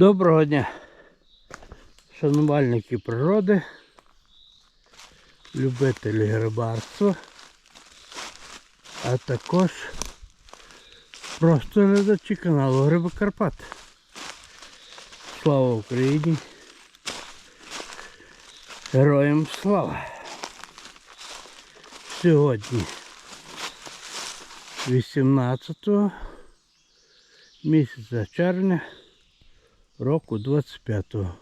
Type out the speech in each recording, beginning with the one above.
Доброго дня, шанувальники природи, любителі рибарства, а також просто глядачі каналу Гриби Карпат. Слава Україні! Героям слава! Сьогодні 18 місяця червня року 25-го.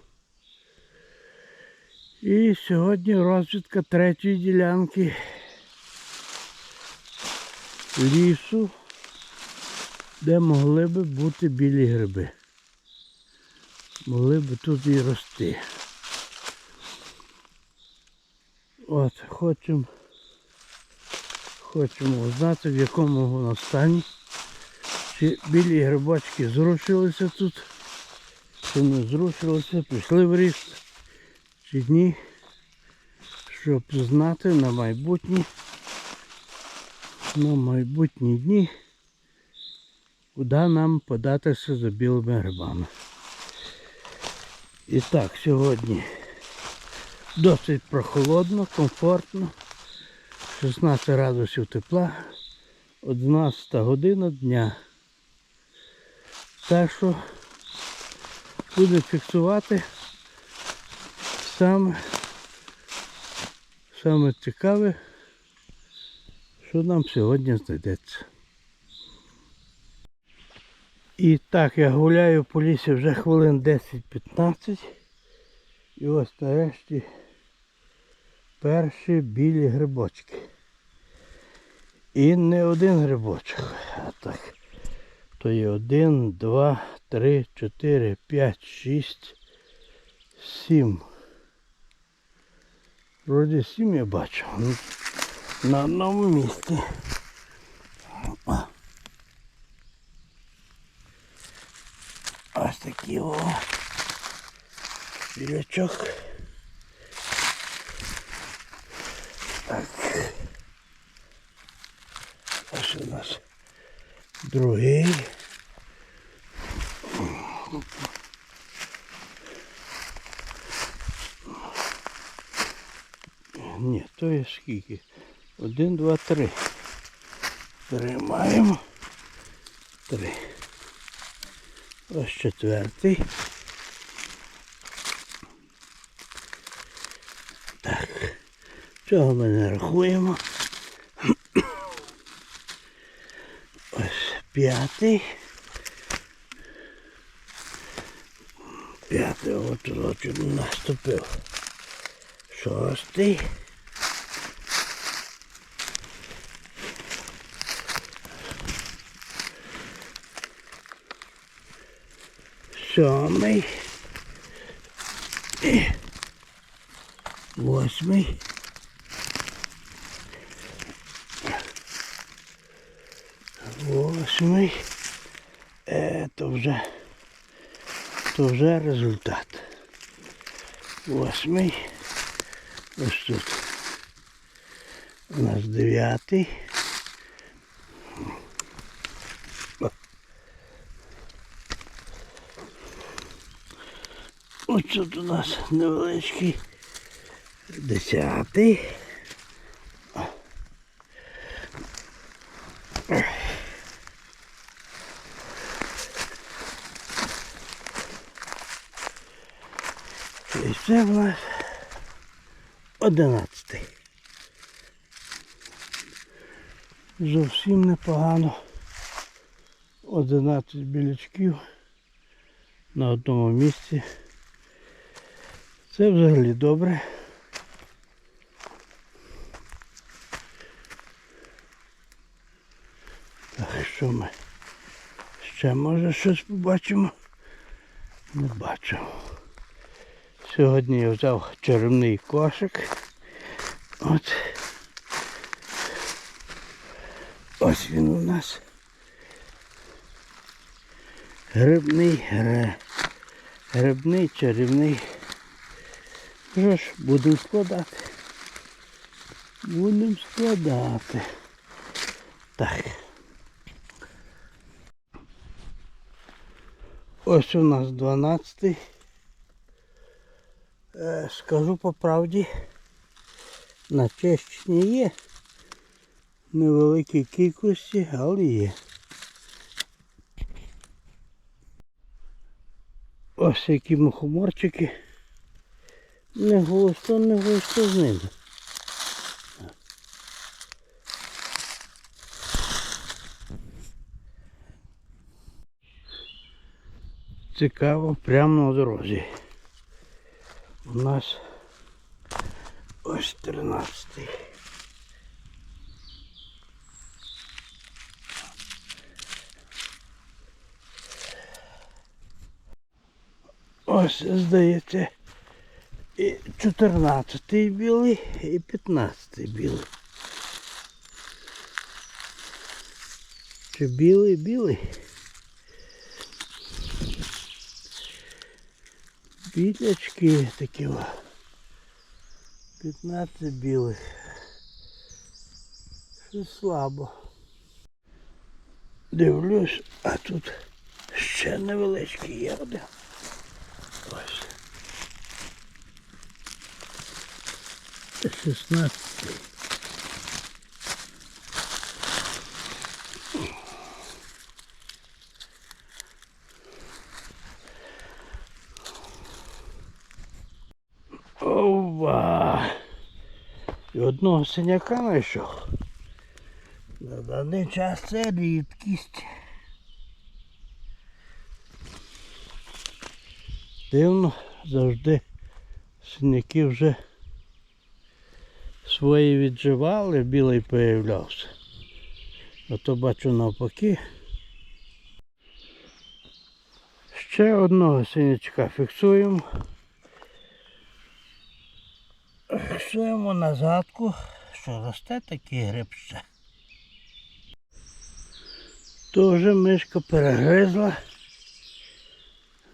І сьогодні розвідка третьої ділянки лісу, де могли би бути білі гриби. Могли би тут і рости. От, хочемо хочемо узнати, в якому воно стані. Чи білі грибочки зрушилися тут, не зрушилися, пішли в ріст, чи ні, щоб знати на майбутні, на майбутні дні, куди нам податися за білими грибами. І так, сьогодні досить прохолодно, комфортно. 16 градусів тепла, 11 година дня. Так що буде фіксувати саме, саме цікаве, що нам сьогодні знайдеться. І так, я гуляю по лісі вже хвилин 10-15. І ось нарешті перші білі грибочки. І не один грибочок, а так. То є один, два, три, чотири, п'ять, шість, сім. Вроді сім я бачу. Ну, На одному місці. Ось такий о. Білячок. Так. Ось у нас другий. Ні, то є скільки? Один, два, три. Тримаємо. Три. Ось четвертий. Так. Цього ми не рахуємо. Ось п'ятий. П'ятий от от наступив. Шостий. Сьомий. Восьмий. Восьмий. Е, то вже, то вже результат. Восьмий. Ось тут. У нас дев'ятий. Ось тут у нас невеличкий десятий. І це в нас одинадцятий. Зовсім непогано. 11 білячків на одному місці. Це взагалі добре. Так, що ми? Ще може щось побачимо? Не бачу. Сьогодні я взяв черемний кошик. От. Ось він у нас. Грибний. Грибний, чарівний. Що ж, будемо складати. Будемо складати. Так. Ось у нас 12. Е, Скажу по правді, на Чещині є невеликій кількості, але є. Ось які мухоморчики. Не густо, не густо з ними. Цікаво, прямо на дорозі. У нас ось 13. Ось, здається, і 14 білий, і 15 білий. Чи білий, білий? Білячки такі. о. 15 білих. Щось слабо. Дивлюсь, а тут ще невеличкий є один. 16. Ова! І одного синяка знайшов. На даний час це рідкість. Дивно, завжди синяки вже свої відживали, білий появлявся. А то бачу навпаки. Ще одного синячка фіксуємо. Фіксуємо на задку, що росте такий гриб ще. То вже мишка перегризла.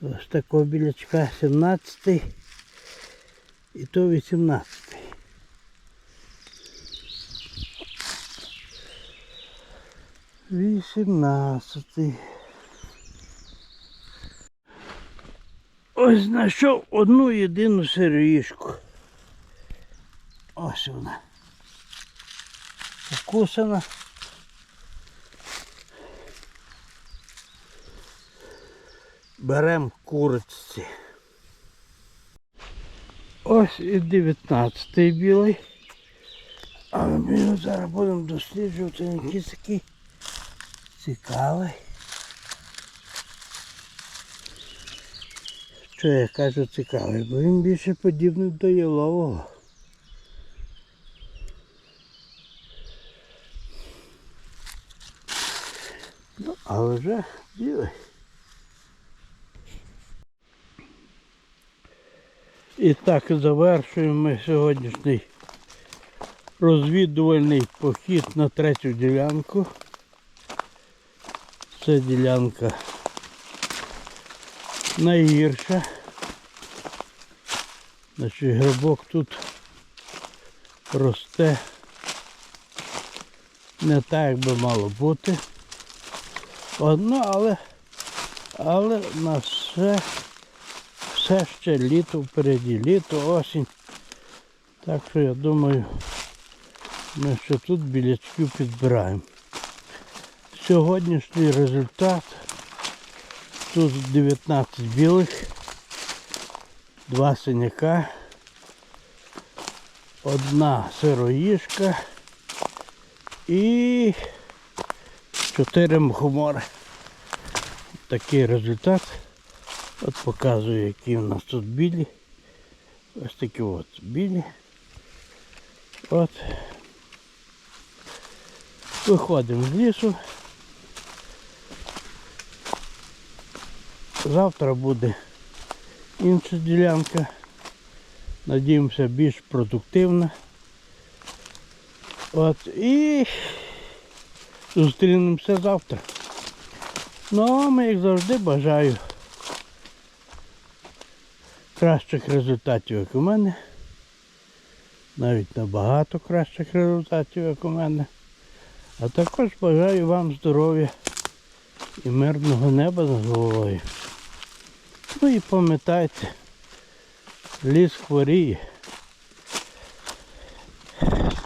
Ось такого білячка 17 і то 18. Вісімнадцятий. Ось знайшов одну єдину сироїшку. Ось вона. Укусана. Беремо куриці. Ось і 19 білий. Але ми зараз будемо досліджувати якийсь такий цікавий. Що я кажу цікавий, бо він більше подібний до ялового. Ну, але вже білий. І так завершуємо ми сьогоднішній розвідувальний похід на третю ділянку. Це ділянка найгірша. Значить грибок тут росте не так, як би мало бути. Одно, але, але у нас все, все ще літо впереді, літо, осінь. Так що я думаю, ми ще тут білячків підбираємо. Сьогоднішній результат. Тут 19 білих, два синяка, одна сироїшка і 4 мухомори. Такий результат. От показую, які у нас тут білі. Ось такі от білі. От. Виходимо з лісу. Завтра буде інша ділянка. Надіємося більш продуктивна. От і зустрінемося завтра. Ну а ми, як завжди, бажаю кращих результатів, як у мене. Навіть набагато кращих результатів, як у мене. А також бажаю вам здоров'я і мирного неба над головою. Ну і пам'ятайте, ліс хворіє.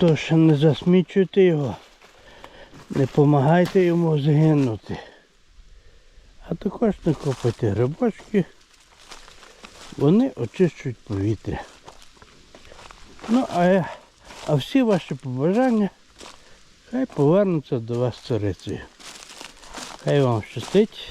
Тож не засмічуйте його, не допомагайте йому згинути. А також не копайте грибочки, вони очищують повітря. Ну, а, а всі ваші побажання хай повернуться до вас царицею. Хай вам щастить.